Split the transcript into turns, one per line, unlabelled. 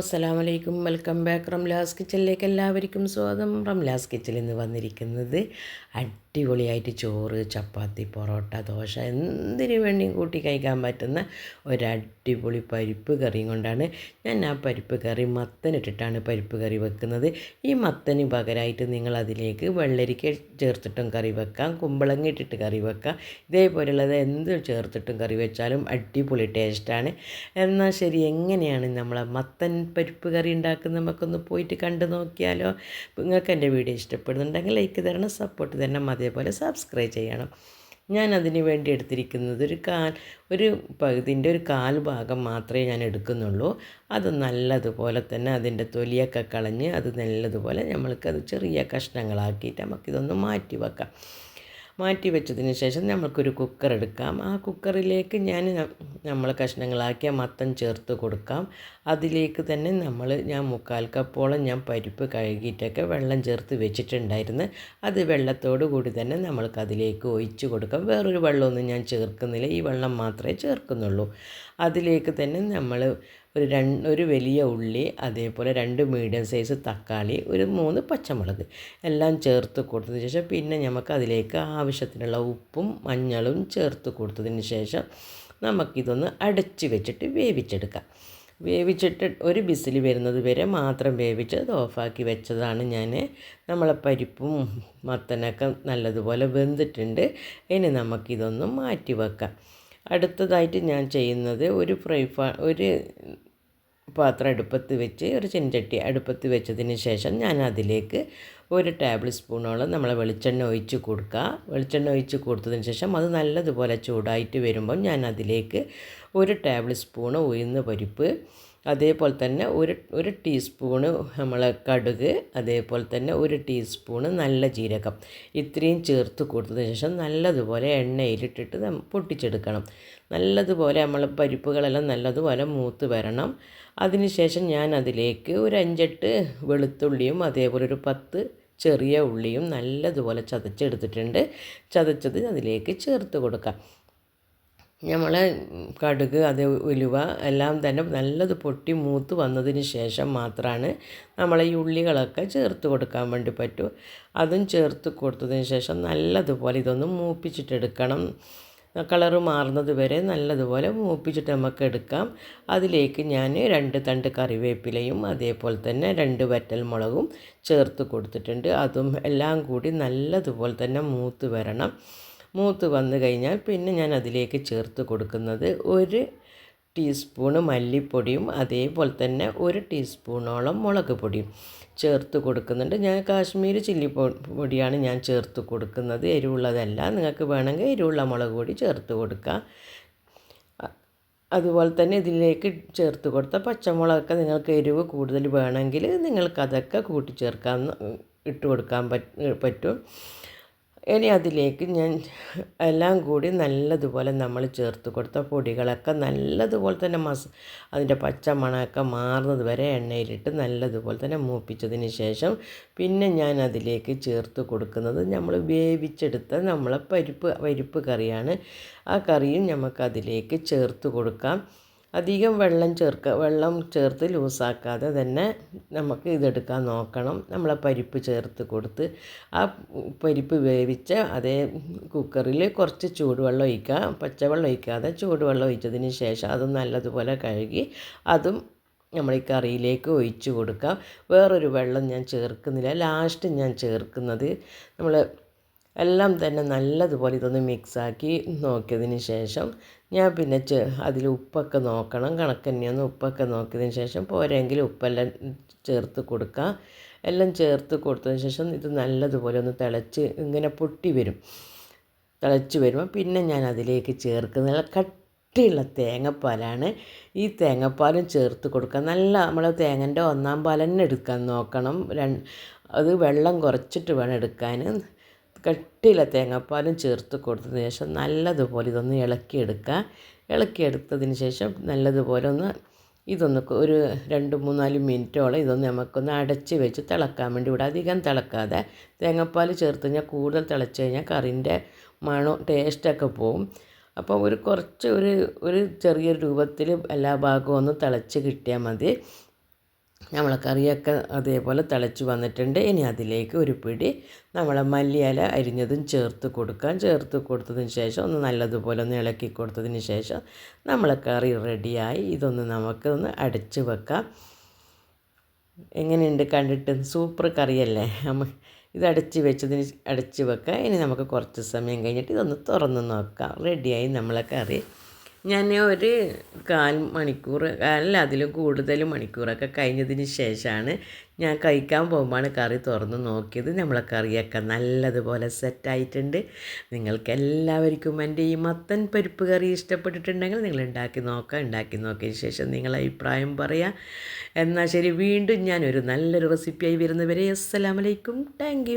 അസ്സലാം വലൈക്കും welcome back Ramla's കിച്ചണിലേക്ക് എല്ലാവർക്കും സ്വാഗതം. റംലാസ് കിച്ചണിൽ നിന്ന് വന്നിരിക്കുന്നത് അടിപൊളിയായിട്ട് ചോറ് ചപ്പാത്തി പൊറോട്ട ദോശ എന്തിനു വേണ്ടിയും കൂട്ടി കഴിക്കാൻ പറ്റുന്ന ഒരു അടിപൊളി പരിപ്പ് കറിയും കൊണ്ടാണ് ഞാൻ ആ പരിപ്പ് കറി മത്തനിട്ടിട്ടാണ് പരിപ്പ് കറി വെക്കുന്നത്. ഈ മത്തന് പകരമായിട്ട് നിങ്ങൾ അതിലേക്ക് വെള്ളരിക്ക ചേർത്തിട്ടും കറി വെക്കാം കുമ്പളങ്ങ ഇട്ടിട്ട് കറി വെക്കാം. ഇതേപോലെയുള്ളത് എന്ത് ചേർത്തിട്ടും കറി വെച്ചാലും അടിപൊളി ടേസ്റ്റാണ്. എന്നാൽ ശരി എങ്ങനെയാണ് നമ്മളെ മത്തൻ പരിപ്പ് കറി ഉണ്ടാക്കുന്ന നമുക്കൊന്ന് പോയിട്ട് കണ്ടു നോക്കിയാലോ. നിങ്ങൾക്ക് എന്റെ വീഡിയോ ഇഷ്ടപ്പെടുന്നുണ്ടെങ്കിൽ ലൈക്ക് തരണം സപ്പോർട്ട് തരണം അതേപോലെ സബ്സ്ക്രൈബ് ചെയ്യണം. ഞാൻ അതിന് വേണ്ടി എടുത്തിരിക്കുന്നത് ഒരു കാൽ ഒരു പകുതിന്റെ ഒരു കാൽ ഭാഗം മാത്രമേ ഞാൻ എടുക്കുന്നുള്ളൂ. അത് നല്ലതുപോലെ തന്നെ അതിന്റെ തൊലിയൊക്കെ കളഞ്ഞ് അത് നല്ലതുപോലെ നമ്മൾക്ക് അത് ചെറിയ കഷ്ണങ്ങളാക്കിയിട്ട് നമുക്കിതൊന്ന് മാറ്റി വെക്കാം. മാറ്റി വെച്ചതിന് ശേഷം നമുക്കൊരു കുക്കർ എടുക്കാം. ആ കുക്കറിലേക്ക് ഞാൻ നമ്മൾ കഷ്ണങ്ങളാക്കിയ മത്തൻ ചേർത്ത് കൊടുക്കാം. അതിലേക്ക് തന്നെ നമ്മൾ ഞാൻ മുക്കാൽ കപ്പോളം ഞാൻ പരിപ്പ് കഴുകിയിട്ടൊക്കെ വെള്ളം ചേർത്ത് വെച്ചിട്ടുണ്ടായിരുന്നു. അത് വെള്ളത്തോടു കൂടി തന്നെ നമ്മൾക്ക് അതിലേക്ക് ഒഴിച്ച് കൊടുക്കാം. വേറൊരു വെള്ളമൊന്നും ഞാൻ ചേർക്കുന്നില്ല. ഈ വെള്ളം മാത്രമേ ചേർക്കുന്നുള്ളൂ. അതിലേക്ക് തന്നെ നമ്മൾ ഒരു രണ്ട് ഒരു വലിയ ഉള്ളി അതേപോലെ രണ്ട് മീഡിയം സൈസ് തക്കാളി ഒരു മൂന്ന് പച്ചമുളക് എല്ലാം ചേർത്ത് കൊടുത്തതിന് ശേഷം പിന്നെ നമുക്ക് അതിലേക്ക് ആവശ്യത്തിനുള്ള ഉപ്പും മഞ്ഞളും ചേർത്ത് കൊടുത്തതിന് ശേഷം നമുക്കിതൊന്ന് അടച്ച് വെച്ചിട്ട് വേവിച്ചെടുക്കാം. വേവിച്ചിട്ട് ഒരു ബിസിൽ വരുന്നത് വരെ മാത്രം വേവിച്ച് അത് ഓഫാക്കി വെച്ചതാണ് ഞാൻ. നമ്മളെ പരിപ്പും മത്തനൊക്കെ നല്ലതുപോലെ വെന്തിട്ടുണ്ട്. ഇനി നമുക്കിതൊന്ന് മാറ്റി വെക്കാം. അടുത്തതായിട്ട് ഞാൻ ചെയ്യുന്നത് ഒരു ഫ്രൈ പാ ഒരു പാത്രം അടുപ്പത്ത് വെച്ച് ഒരു ചെഞ്ചട്ടി അടുപ്പത്ത് വെച്ചതിന് ശേഷം ഞാൻ അതിലേക്ക് ഒരു ടേബിൾ സ്പൂണോളം നമ്മൾ വെളിച്ചെണ്ണ ഒഴിച്ച് കൊടുക്കുക. വെളിച്ചെണ്ണ ഒഴിച്ച് കൊടുത്തതിന് ശേഷം അത് നല്ലതുപോലെ ചൂടായിട്ട് വരുമ്പം ഞാൻ അതിലേക്ക് ഒരു ടേബിൾ സ്പൂണ് ഉയർന്ന പരിപ്പ് അതേപോലെ തന്നെ ഒരു ഒരു ടീസ്പൂണ് നമ്മൾ കടുക് അതേപോലെ തന്നെ ഒരു ടീസ്പൂണ് നല്ല ജീരകം. ഇത്രയും ചേർത്ത് കൊടുത്തതിന് ശേഷം നല്ലതുപോലെ എണ്ണയിലിട്ടിട്ട് പൊട്ടിച്ചെടുക്കണം. നല്ലതുപോലെ നമ്മൾ പരിപ്പുകളെല്ലാം നല്ലതുപോലെ മൂത്ത് വരണം. അതിനുശേഷം ഞാൻ അതിലേക്ക് ഒരു അഞ്ചെട്ട് വെളുത്തുള്ളിയും അതേപോലെ ഒരു പത്ത് ചെറിയ ഉള്ളിയും നല്ലതുപോലെ ചതച്ചെടുത്തിട്ടുണ്ട്. ചതച്ചത് അതിലേക്ക് ചേർത്ത് കൊടുക്കാം. നമ്മൾ കടുക് അത് ഉലുവ എല്ലാം തന്നെ നല്ലത് പൊട്ടി മൂത്ത് വന്നതിന് ശേഷം മാത്രമാണ് നമ്മൾ ഈ ഉള്ളികളൊക്കെ ചേർത്ത് കൊടുക്കാൻ വേണ്ടി പറ്റൂ. അതും ചേർത്ത് കൊടുത്തതിന് ശേഷം നല്ലതുപോലെ ഇതൊന്ന് മൂപ്പിച്ചിട്ടെടുക്കണം കളറ് മാറുന്നത് വരെ നല്ലതുപോലെ മൂപ്പിച്ചിട്ട് നമുക്ക് എടുക്കാം. അതിലേക്ക് ഞാൻ രണ്ട് തണ്ട് കറിവേപ്പിലയും അതേപോലെ തന്നെ രണ്ട് വറ്റൽ മുളകും ചേർത്ത് കൊടുത്തിട്ടുണ്ട്. അതും എല്ലാം കൂടി നല്ലതുപോലെ തന്നെ മൂത്ത് വരണം. മൂത്ത് വന്നു കഴിഞ്ഞാൽ പിന്നെ ഞാൻ അതിലേക്ക് ചേർത്ത് കൊടുക്കുന്നത് ഒരു ടീസ്പൂണ് മല്ലിപ്പൊടിയും അതേപോലെ തന്നെ ഒരു ടീസ്പൂണോളം മുളക് പൊടിയും ചേർത്ത് കൊടുക്കുന്നുണ്ട്. ഞാൻ കാശ്മീർ ചില്ലി പൊടിയാണ് ഞാൻ ചേർത്ത് കൊടുക്കുന്നത്. എരിവുള്ളതല്ല. നിങ്ങൾക്ക് വേണമെങ്കിൽ എരിവുള്ള മുളക് പൊടി ചേർത്ത് കൊടുക്കുക അതുപോലെ തന്നെ ഇതിലേക്ക് ചേർത്ത് കൊടുത്ത പച്ചമുളകൊക്കെ നിങ്ങൾക്ക് എരിവ് കൂടുതൽ വേണമെങ്കിൽ നിങ്ങൾക്കതൊക്കെ കൂട്ടിച്ചേർക്കാൻ ഇട്ട് കൊടുക്കാൻ പറ്റും. ഇനി അതിലേക്ക് ഞാൻ എല്ലാം കൂടി നല്ലതുപോലെ നമ്മൾ ചേർത്ത് കൊടുത്ത പൊടികളൊക്കെ നല്ലതുപോലെ തന്നെ മസ് അതിന്റെ പച്ച മണമൊക്കെ മാറുന്നത് വരെ എണ്ണയിലിട്ട് നല്ലതുപോലെ തന്നെ മൂപ്പിച്ചതിന് ശേഷം പിന്നെ ഞാൻ അതിലേക്ക് ചേർത്ത് കൊടുക്കുന്നത് നമ്മൾ വേവിച്ചെടുത്ത നമ്മളെ പരിപ്പ് പരിപ്പ് കറിയാണ്. ആ കറിയും നമുക്ക് അതിലേക്ക് ചേർത്ത് കൊടുക്കാം. അധികം വെള്ളം ചേർക്കുക വെള്ളം ചേർത്ത് ലൂസാക്കാതെ തന്നെ നമുക്ക് ഇതെടുക്കാൻ നോക്കണം. നമ്മളെ പരിപ്പ് ചേർത്ത് കൊടുത്ത് ആ പരിപ്പ് വേവിച്ച അതേ കുക്കറിൽ കുറച്ച് ചൂടുവെള്ളം ഒഴിക്കുക. പച്ചവെള്ളം ഒഴിക്കാതെ ചൂടുവെള്ളം ഒഴിച്ചതിന് ശേഷം അത് നല്ലതുപോലെ കഴുകി അതും നമ്മൾ ഈ കറിയിലേക്ക് ഒഴിച്ച് കൊടുക്കാം. വേറൊരു വെള്ളം ഞാൻ ചേർക്കുന്നില്ല. ലാസ്റ്റ് ഞാൻ ചേർക്കുന്നത് നമ്മൾ എല്ലാം തന്നെ നല്ലതുപോലെ ഇതൊന്ന് മിക്സാക്കി നോക്കിയതിന് ശേഷം ഞാൻ പിന്നെ അതിൽ ഉപ്പൊക്കെ നോക്കണം. കണക്ക് തന്നെയൊന്ന് ഉപ്പൊക്കെ നോക്കിയതിന് ശേഷം പോരെങ്കിൽ ഉപ്പെല്ലാം ചേർത്ത് കൊടുക്കുക എല്ലാം ചേർത്ത് കൊടുത്തതിന് ശേഷം ഇത് നല്ലതുപോലെ ഒന്ന് തിളച്ച് ഇങ്ങനെ പൊട്ടി വരും. തിളച്ച് വരുമ്പോൾ പിന്നെ ഞാൻ അതിലേക്ക് ചേർക്കുന്ന കട്ടിയുള്ള തേങ്ങാപ്പാലാണ്. ഈ തേങ്ങാപ്പാലും ചേർത്ത് കൊടുക്കുക നല്ല നമ്മൾ തേങ്ങന്റെ ഒന്നാം പാൽ എടുക്കാൻ നോക്കണം. അത് വെള്ളം കുറച്ചിട്ട് വേണം എടുക്കാൻ കട്ടിയില്ല തേങ്ങാപ്പാലും ചേർത്ത് കൊടുത്തതിന് ശേഷം നല്ലതുപോലെ ഇതൊന്ന് ഇളക്കിയെടുക്കുക. ഇളക്കിയെടുത്തതിന് ശേഷം നല്ലതുപോലെ ഒന്ന് ഇതൊന്ന് ഒരു രണ്ട് മൂന്നാൽ മിനിറ്റോളം ഇതൊന്ന് നമുക്കൊന്ന് അടച്ച് വെച്ച് തിളക്കാൻ വേണ്ടി ഇവിടെ അധികം തിളക്കാതെ തേങ്ങാപ്പാൽ ചേർത്ത് കഴിഞ്ഞാൽ കൂടുതൽ തിളച്ച് കഴിഞ്ഞാൽ കറിന്റെ മണം ടേസ്റ്റൊക്കെ പോവും. അപ്പോൾ ഒരു കുറച്ച് ഒരു ഒരു ചെറിയൊരു രൂപത്തിൽ എല്ലാ ഭാഗവും ഒന്ന് തിളച്ച് കിട്ടിയാൽ മതി. നമ്മളെ കറിയൊക്കെ അതേപോലെ തിളച്ച് വന്നിട്ടുണ്ട്. ഇനി അതിലേക്ക് ഒരു പിടി നമ്മളെ മല്ലിയില അരിഞ്ഞതും ചേർത്ത് കൊടുക്കാം. ചേർത്ത് കൊടുത്തതിന് ശേഷം ഒന്ന് നല്ലതുപോലെ ഒന്ന് ഇളക്കി കൊടുത്തതിന് ശേഷം നമ്മളെ കറി റെഡിയായി. ഇതൊന്ന് നമുക്കൊന്ന് അടച്ച് വെക്കാം. എങ്ങനെയുണ്ട് കണ്ടിട്ട്? സൂപ്പർ കറിയല്ലേ? ഇത് അടച്ച് വെച്ചതിന് അടച്ച് വെക്കാം. ഇനി നമുക്ക് കുറച്ച് സമയം കഴിഞ്ഞിട്ട് ഇതൊന്ന് തുറന്ന് നോക്കാം. റെഡിയായി നമ്മളെ കറി. ഞാൻ ഒരു കാൽ മണിക്കൂർ അല്ല അതിലും കൂടുതൽ മണിക്കൂറൊക്കെ കഴിഞ്ഞതിന് ശേഷമാണ് ഞാൻ കഴിക്കാൻ പോകുമ്പോൾ കറി തുറന്ന് നോക്കിയത്. നമ്മളെ കറിയൊക്കെ നല്ലതുപോലെ സെറ്റായിട്ടുണ്ട് നിങ്ങൾക്ക് എല്ലാവർക്കും എന്റെ ഈ മത്തൻ പരിപ്പ് കറി ഇഷ്ടപ്പെട്ടിട്ടുണ്ടെങ്കിൽ നിങ്ങൾ ഉണ്ടാക്കി നോക്കുക. ഉണ്ടാക്കി നോക്കിയതിന് ശേഷം നിങ്ങൾ അഭിപ്രായം പറയാം. എന്നാൽ ശരി വീണ്ടും ഞാനൊരു നല്ലൊരു റെസിപ്പിയായി വരുന്നവരെ അസ്സലാമലൈക്കും താങ്ക്